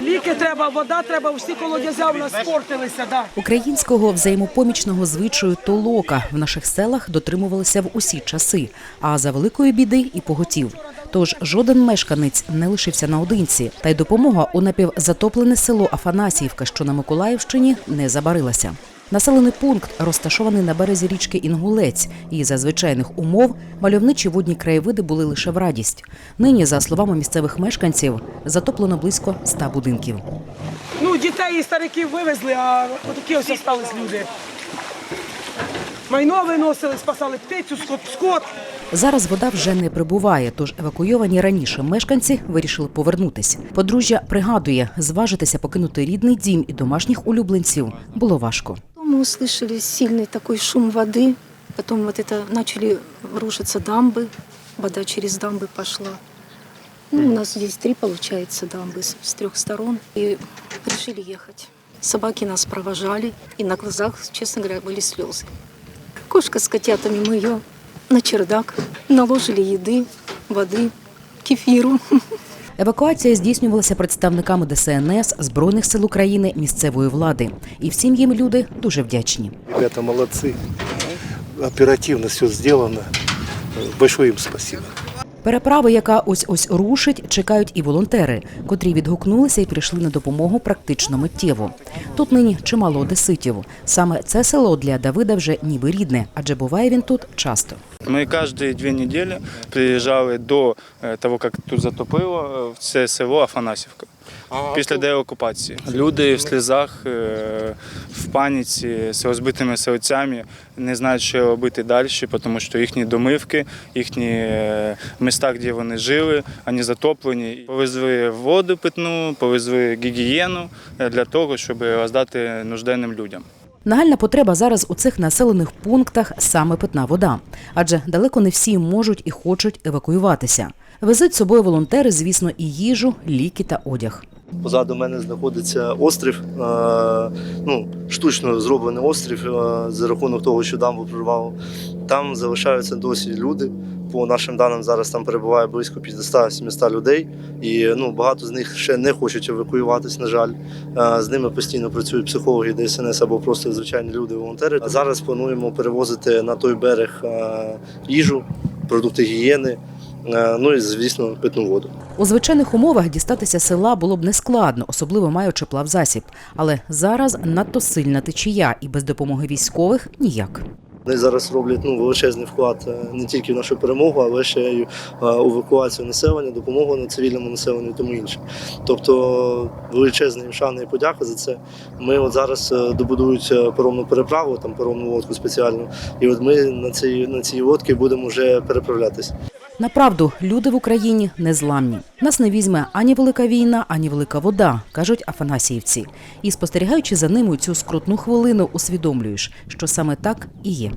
Ліки треба, вода треба, всі колодязя у нас спортилися. Да. Українського взаємопомічного звичаю толока в наших селах дотримувалися в усі часи, а за великої біди і поготів. Тож жоден мешканець не лишився наодинці, та й допомога у напівзатоплене село Афанасіївка, що на Миколаївщині, не забарилася. Населений пункт розташований на березі річки Інгулець, і за звичайних умов мальовничі водні краєвиди були лише в радість. Нині, за словами місцевих мешканців, затоплено близько ста будинків. Ну, дітей і стариків вивезли, а отакі ось залишились люди. Майно виносили, спасали птицю, скот, скот. Зараз вода вже не прибуває, тож евакуйовані раніше мешканці вирішили повернутись. Подружжя пригадує, зважитися покинути рідний дім і домашніх улюбленців було важко. Мы услышали сильный такой шум воды, потом вот это начали рушиться дамбы, вода через дамбы пошла. Ну, у нас здесь три, получается, дамбы с, с трех сторон. И решили ехать. Собаки нас провожали, и на глазах, честно говоря, были слезы. Кошка с котятами мы ее на чердак наложили еды, воды, кефиру. Евакуація здійснювалася представниками ДСНС, збройних сил України, місцевої влади. І всім їм люди дуже вдячні. Ребята молодці, Оперативно все зроблено. Большое їм спасибо. Переправи, яка ось ось рушить, чекають і волонтери, котрі відгукнулися і прийшли на допомогу практично миттєво. Тут нині чимало одеситів. Саме це село для Давида вже ніби рідне, адже буває він тут часто. Ми кожні дві неділі приїжджали до е, того, як тут затопило, е, в це село Афанасівка. Після деокупації. Люди в сльозах, е, в паніці, з розбитими серцями, не знають, що робити далі, тому що їхні домивки, їхні е, міста, де вони жили, вони затоплені. Повезли воду питну, повезли гігієну е, для того, щоб роздати нужденним людям. Нагальна потреба зараз у цих населених пунктах саме питна вода, адже далеко не всі можуть і хочуть евакуюватися. Везуть з собою волонтери, звісно, і їжу, ліки та одяг. Позаду мене знаходиться острів, е, ну, штучно зроблений острів е, за рахунок того, що дамбу прорвало. Там залишаються досі люди. По нашим даним, зараз там перебуває близько 500-700 людей, і ну, багато з них ще не хочуть евакуюватись, на жаль. Е, З ними постійно працюють психологи ДСНС або просто звичайні люди, волонтери. А зараз плануємо перевозити на той берег їжу, продукти гігієни, ну і, звісно, питну воду. У звичайних умовах дістатися села було б нескладно, особливо маючи плавзасіб. Але зараз надто сильна течія, і без допомоги військових ніяк. Вони зараз роблять ну, величезний вклад е, не тільки в нашу перемогу, але ще й е, у евакуацію населення, допомогу на цивільному населенню і тому інше. Тобто величезна їм шана і подяка за це. Ми от зараз е, добудують е, паромну переправу, там паромну лодку спеціальну, і от ми на цій на цій лодці будемо вже переправлятися. Направду, люди в Україні незламні. Нас не візьме ані велика війна, ані велика вода, кажуть афанасіївці. І спостерігаючи за ними цю скрутну хвилину, усвідомлюєш, що саме так і є.